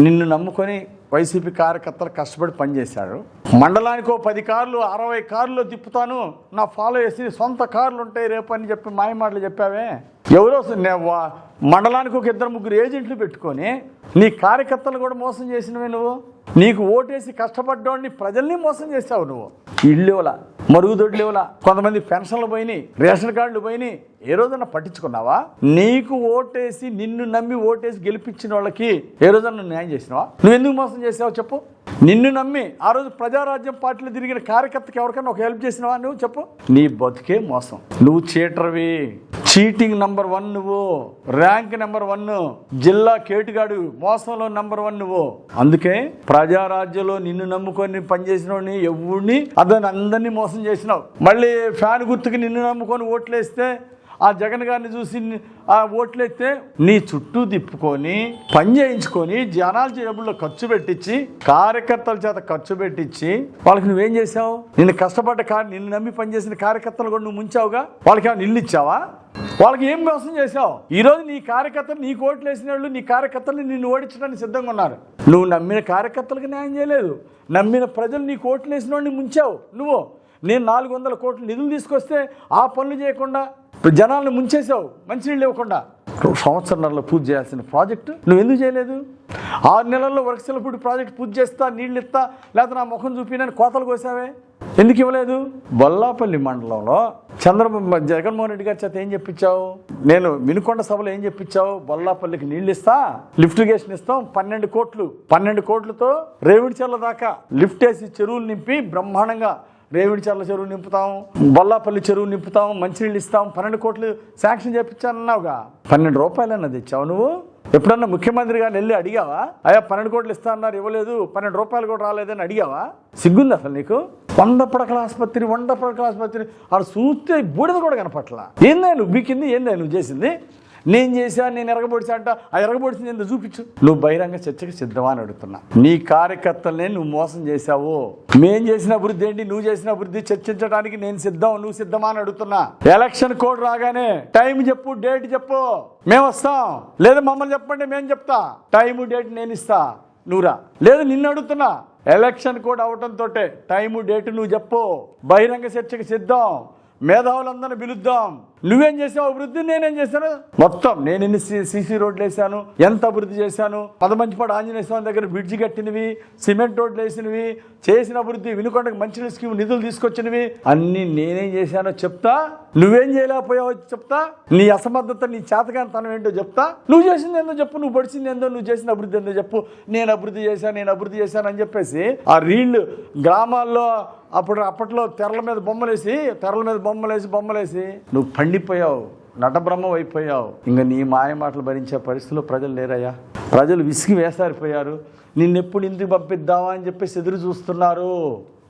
నిన్ను నమ్ముకొని వైసీపీ కార్యకర్తలు కష్టపడి పనిచేశారు. మండలానికి ఓ పది కార్లు అరవై కార్లు తిప్పుతాను. నా ఫాలో చేసి సొంత కార్లు ఉంటాయి రేపు అని చెప్పి మాయమాటలు చెప్పావే? ఎవరో వా- మండలానికి ఒక ఇద్దరు ముగ్గురు ఏజెంట్లు పెట్టుకొని నీ కార్యకర్తలు కూడా మోసం చేసినవే నువ్వు? నీకు ఓటేసి కష్టపడ్డోడిని ప్రజల్ని మోసం చేసావు నువ్వు. ఇల్లు మరుగుదొడ్లు ఇవ్వలా కొంతమంది పెన్షన్లు పోయినాయి రేషన్ కార్డులు పోయినాయి. ఏ రోజన్నా పట్టించుకున్నావా? నీకు ఓటేసి నిన్ను నమ్మి ఓటేసి గెలిపించిన వాళ్ళకి ఏ రోజన్నా న్యాయం చేసినావా? నువ్వు ఎందుకు మోసం చేసావు చెప్పు. నిన్ను నమ్మి ఆ రోజు ప్రజారాజ్యం పార్టీలో తిరిగిన కార్యకర్తకి ఎవరికైనా ఒక హెల్ప్ చేసినావా నువ్వు? చెప్పు. నీ బతుకే మోసం. నువ్వు చీటర్వి. చీటింగ్ నంబర్ వన్ నువ్వు. Rank number one. జిల్లా కేటుగాడు. మోసంలో నంబర్ వన్ నువ్వు. అందుకే ప్రజారాజ్యంలో నిన్ను నమ్ముకొని పనిచేసిన వాడిని ఎవడిని అతను అందరినీ మోసం చేసినావు. మళ్ళీ ఫ్యాన్ గుర్తుకి నిన్ను నమ్ముకొని ఓట్లేస్తే ఆ జగన్ గారిని చూసి ఆ ఓట్లెత్తే నీ చుట్టూ తిప్పుకొని పని చేయించుకొని జనాల జేబుల్లో ఖర్చు పెట్టించి కార్యకర్తల చేత ఖర్చు పెట్టించి వాళ్ళకి నువ్వేం చేసావు నిన్ను కష్టపడ్డ కానీ నిన్ను నమ్మి పనిచేసిన కార్యకర్తలు కూడా నువ్వు ముంచావుగా? వాళ్ళకి ఏమైనా ఇల్లు ఇచ్చావా? వాళ్ళకి ఏం మోసం చేసావు ఈరోజు నీ కార్యకర్తలు నీ కోట్లు వేసిన వాళ్ళు నీ కార్యకర్తలు నిన్ను ఓడించడానికి సిద్ధంగా ఉన్నారు. నువ్వు నమ్మిన కార్యకర్తలకు న్యాయం చేయలేదు. నమ్మిన ప్రజలు నీ కోట్లు వేసిన వాడిని ముంచావు. నువ్వు నేను నాలుగు వందల కోట్లు నిధులు తీసుకొస్తే ఆ పనులు చేయకుండా జనాలను ముంచేసావు మంచినీళ్ళు ఇవ్వకుండా సంవత్సరంలో పూర్తి చేయాల్సిన ప్రాజెక్టు. నువ్వు ఎందుకు చేయలేదు? ఆరు నెలల్లో వర్క్సలపూడి ప్రాజెక్ట్ పూర్తి చేస్తా నీళ్ళు ఇస్తా లేకపోతే నా ముఖం చూపినని కోతలు కోసావే? ఎందుకు ఇవ్వలేదు? బొల్లాపల్లి మండలంలో చంద్రబాబు జగన్మోహన్ రెడ్డి గారి చేత ఏం చెప్పించావు? నేను వినుకొండ సభలో ఏం చెప్పించావు? బొల్లాపల్లికి నీళ్ళు ఇస్తా లిఫ్ట్ ఇరిగేషన్ ఇస్తాం పన్నెండు కోట్లు. పన్నెండు కోట్లతో రేవిడిచర్ల దాకా లిఫ్ట్ వేసి చెరువులు నింపి బ్రహ్మాండంగా రేవిడిచర్ల చెరువు నింపుతాం బొల్లాపల్లి చెరువు నింపుతాం మంచినీళ్ళు ఇస్తాం పన్నెండు కోట్లు శాంక్షన్ చేపించానన్నావుగా. పన్నెండు రూపాయలన్నా తెచ్చావు నువ్వు? ఎప్పుడన్నా ముఖ్యమంత్రి గారిని వెళ్ళి అడిగావా? అయ్యా పన్నెండు కోట్లు ఇస్తా అన్నారు ఇవ్వలేదు పన్నెండు రూపాయలు కూడా రాలేదని అడిగావా? సిగ్గుంది అసలు నీకు? వంద పడకల ఆసుపత్రి వంద పడకల ఆసుపత్రి ఆడ చూస్తే బూడిద కూడా కనపట్ల. ఏందా నువ్వు? బీకింది ఏందా నువ్వు చేసింది? నేను చేశాను నేను ఎరగబొడిచా అంట ఆ ఎరగబొడిచింది ఎందుకు చూపించు. నువ్వు బహిరంగ చర్చకు సిద్ధమా అని అడుగుతున్నా. నీ కార్యకర్తలనే నువ్వు మోసం చేశావు? మేం చేసిన అభివృద్ధి ఏంటి? నువ్వు చేసిన అభివృద్ధి చర్చించడానికి నేను సిద్ధం నువ్వు సిద్ధమా అని అడుగుతున్నా. ఎలక్షన్ కోడ్ రాగానే టైం చెప్పు డేట్ చెప్పు. మేము వస్తాం. లేదా మమ్మల్ని చెప్పండి మేము చెప్తా. టైము డేట్ నేను ఇస్తా. నువ్వురా లేదు నిన్ను అడుగుతున్నా. ఎలక్షన్ కోడ్ అవటంతో టైము డేట్ నువ్వు చెప్పు. బహిరంగ చర్చకు సిద్ధం. మేధావులందరిని పిలుద్దాం. నువ్వేం చేసావు? అభివృద్ధి నేనేం చేశాను? మొత్తం నేను ఎన్ని సీసీ రోడ్లు వేసాను ఎంత అభివృద్ధి చేశాను? పదమంచిపాడు ఆంజనేయ స్వామి దగ్గర బ్రిడ్జి కట్టినవి సిమెంట్ రోడ్లు వేసినవి చేసిన అభివృద్ధి వినుకొండకు మంచి స్కీమ్ నిధులు తీసుకొచ్చినవి అన్ని నేనేం చేశానో చెప్తా? నువ్వేం చేయలేకపోయావో చెప్తా? నీ అసమర్థత నీ చేతకాంతనం ఏంటో చెప్తా? నువ్వు చేసింది ఏందో చెప్పు నువ్వు పడిచింది ఏందో నువ్వు చేసిన అభివృద్ధి ఏందో చెప్పు. నేను అభివృద్ధి చేశాను నేను అభివృద్ధి చేశాను అని చెప్పేసి ఆ రీళ్ళు గ్రామాల్లో అప్పుడు అప్పట్లో తెరల మీద బొమ్మలేసి తెరల మీద బొమ్మలేసి బొమ్మలేసి నువ్వు పండిపోయావు నటబ్రహ్మం అయిపోయావు. ఇంకా నీ మాయ మాటలు భరించే పరిస్థితిలో ప్రజలు లేరయ్యా. ప్రజలు విసిగి వేసారిపోయారు. నిన్నెప్పుడు ఇంటికి పంపిద్దామా అని చెప్పేసి ఎదురు చూస్తున్నారు.